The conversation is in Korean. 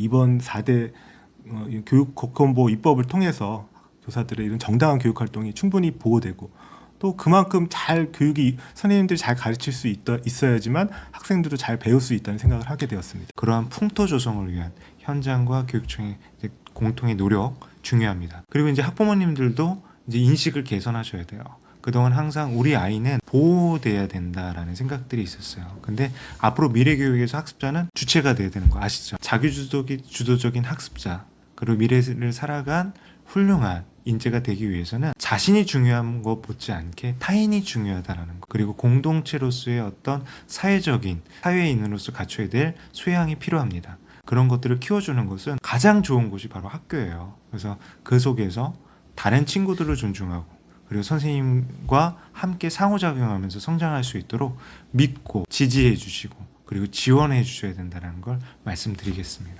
이번 4대 어, 이 교육 국헌보 입법을 통해서 교사들의 이런 정당한 교육 활동이 충분히 보호되고 또 그만큼 잘 교육이 선생님들이 잘 가르칠 수 있다, 있어야지만 학생들도 잘 배울 수 있다는 생각을 하게 되었습니다. 그러한 풍토 조성을 위한 현장과 교육청의 공통의 노력 중요합니다. 그리고 이제 학부모님들도 이제 인식을 개선하셔야 돼요. 그동안 항상 우리 아이는 보호돼야 된다라는 생각들이 있었어요. 근데 앞으로 미래 교육에서 학습자는 주체가 돼야 되는 거 아시죠? 자기주도적인 주도적인 학습자 그리고 미래를 살아간 훌륭한 인재가 되기 위해서는 자신이 중요한 것 못지않게 타인이 중요하다라는 것 그리고 공동체로서의 어떤 사회적인 사회인으로서 갖춰야 될 소양이 필요합니다. 그런 것들을 키워주는 것은 가장 좋은 곳이 바로 학교예요. 그래서 그 속에서 다른 친구들을 존중하고 그리고 선생님과 함께 상호작용하면서 성장할 수 있도록 믿고 지지해 주시고 그리고 지원해 주셔야 된다는 걸 말씀드리겠습니다.